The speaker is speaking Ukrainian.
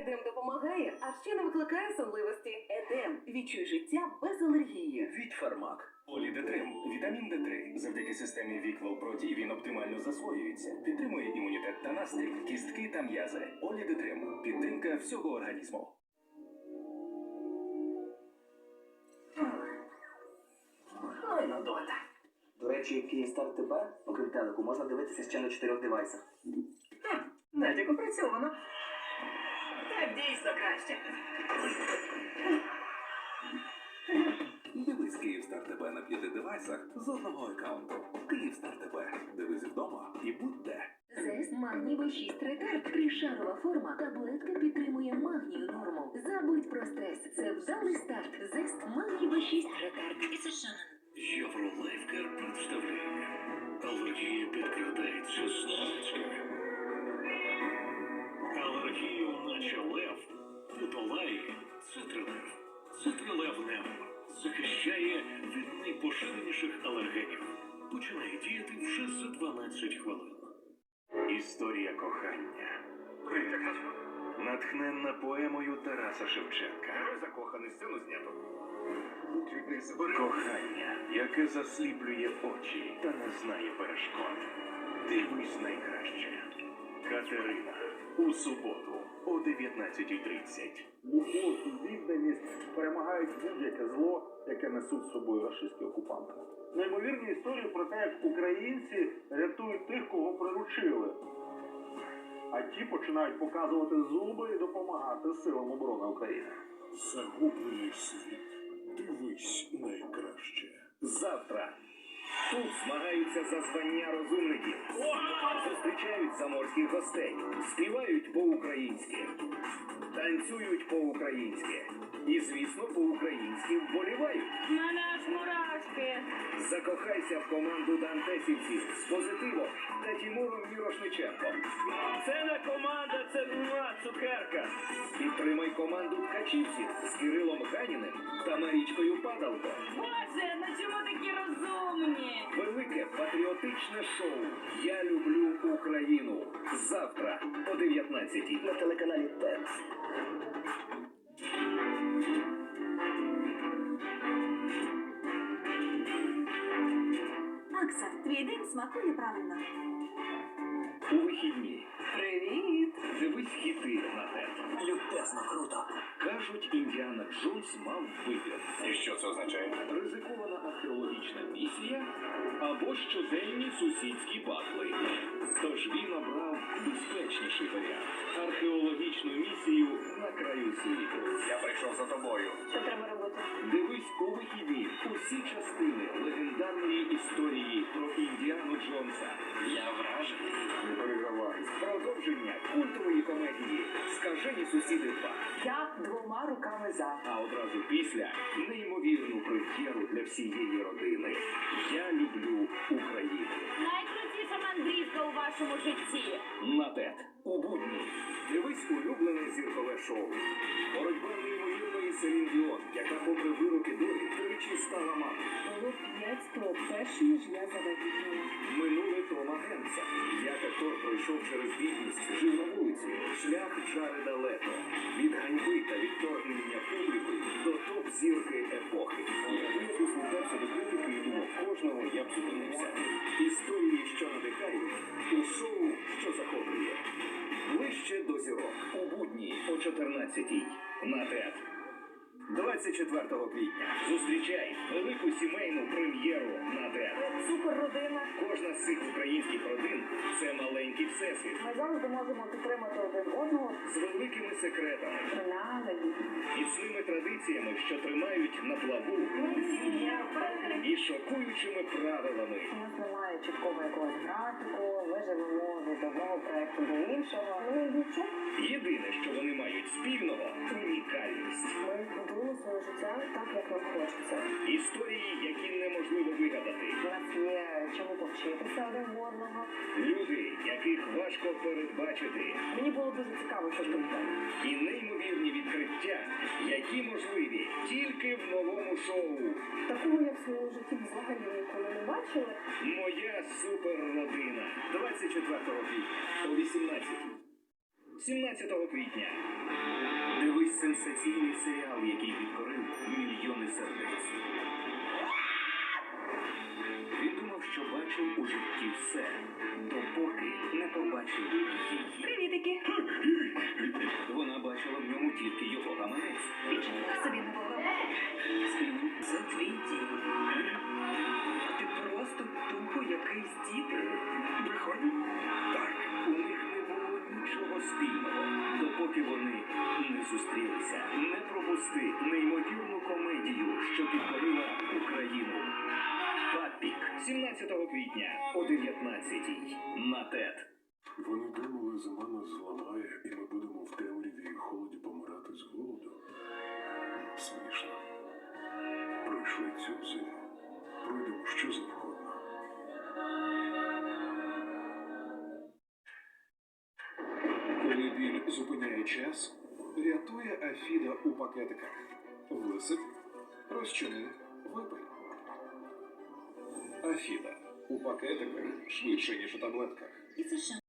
Едем допомагає, а ще не викликає сонливості. Едем відчуй життя без алергії. Від Фармак. Олідетрим. Вітамін Д3. Завдяки системі Віквел Проті він оптимально засвоюється. Підтримує імунітет та настрій, кістки та м'язи. Олідетрим. Підтримка всього організму. Ну і Нудота. До речі, Київстар тебе, окрім телеку, можна дивитися ще на чотирьох девайсах. Навіть опрацьовано. Так дійсно краще. Дивись Київстар ТБ на п'яти девайсах з одного аккаунту. Київстар ТБ. Дивись вдома і будь де. Зест магній B6 ретард. Тришарова форма. Таблетка підтримує магнію норму. Забудь про стрес. Це вдалий старт. Зест магній B6 ретард. Євролайфкар представляє. Алергія підкрадається зненацька. Наче лев подолає цитрилев. Цитрилев Немо захищає від найпоширеніших алергенів. Починає діяти вже за 12 хвилин. Історія кохання. Натхненна поемою Тараса Шевченка. Закоханий сцену знято. Кохання, яке засліплює очі та не знає перешкод. Дивись найкраще. Катерина. У суботу о 19.30. любов і відданість перемагають будь-яке зло, яке несуть з собою рашистські окупанти. Неймовірні історії про те, як українці рятують тих, кого приручили. А ті починають показувати зуби і допомагати силам оборони України. Загублений світ. Дивись найкраще. Завтра. Тут змагаються за звання розумників. Зустрічають заморських гостей, співають по-українськи, танцюють по-українськи. І, звісно, по-українськи вболівають. Мене аж мурашки. Закохайся в команду дантесівців з позитивом та Тімуром Мірошниченком. Це не команда, це була цукерка. Підтримай команду ткачівців з Кирилом Ганіним та Марічкою Падалко. Боже, ну чому такі розумні? Велике патріотичне шоу Я люблю Україну. Завтра о 19 На телеканалі ТЕТ. Макса, твій день смакує правильно. у вихідні. Привіт! Дивись хіти на ТЕТ. Лютесно круто. Кажуть, Індіана Джонс мав вигляд. І що це означає? Ризикована археологічна місія або щоденні сусідські батли. Тож він обрав безпечніший варіант археологічну місію на краю світу. Я прийшов за тобою. Що треба робити? Дивись у вихідні усі частини легендарної історії про Індіану Джонса. Я вражений. Не переживай. Продовження культової комедії Скажені сусіди 2. Я двома руками за. А одразу після неймовірну прем'єру для всієї родини. Я люблю Україну. Найкрутіша мандрівка у вашому житті. На ТЕТ у будні. Дивись улюблене зіркове шоу. Боротьба неймовірної Селін Діон, яка попри вироки долі тричі стала мамою. Було п'ять спроб, перш ніж я завагітніла. Минуле Тома Генса. Як актор пройшов через бідність, жив на вулиці. Шлях Джареда Лето. Від ганьби та відторгнення публіки до топ-зірки епохи. Якби я дослухався до критики і думав кожного, я б зупинився. Історії, що надихають, у шоу, що захоплює. Ближче до зірок. У будні о 14-й. На ТЕТ. 24 квітня. Зустрічай велику сімейну прем'єру на ТЕТ. Супер родина. Кожна з цих українських родин це маленький всесвіт Ми завжди можемо підтримати один одного. з великими секретами, Принагоді. Міцними традиціями, що тримають на плаву, і шокуючими правилами. У нас немає чіткого якогось графіку. Ми живемо від одного проекту до іншого. Єдине, що вони мають спільного унікальність. Ми будуємо своє життя так, як нам хочеться. Історії, які неможливо вигадати. У нас є чому повчитися один в одного. Люди, яких важко передбачити. Мені було дуже цікаво, що далі. І неймовірні відкриття, які можливі тільки в новому шоу. Такого я в своєму житті взагалі ніколи не бачила. Моя суперродина. 24 квітня о 18. 17 квітня. Дивись сенсаційний серіал, який підкорив мільйони сердець. Він думав, що бачив у житті все, допоки не побачив її. Привітики. Твій дім. А ти просто тупо якийсь дід. Виходить? Так, у них не було нічого спільного, допоки вони не зустрілися. Не пропусти неймовірну комедію, що підкорила Україну. Папік 17 квітня о 19-й на ТЕТ. Вони думали, зима нас зламає, і ми будемо в темряві і холоді помирати з голоду. Смішно. Пройшли цю зиму. Пройдемо що завгодно. Коли біль зупиняє час, рятує Афіда у пакетиках. Висип, розчини, випий. Афіда у пакетиках швидше, ніж у таблетках. І це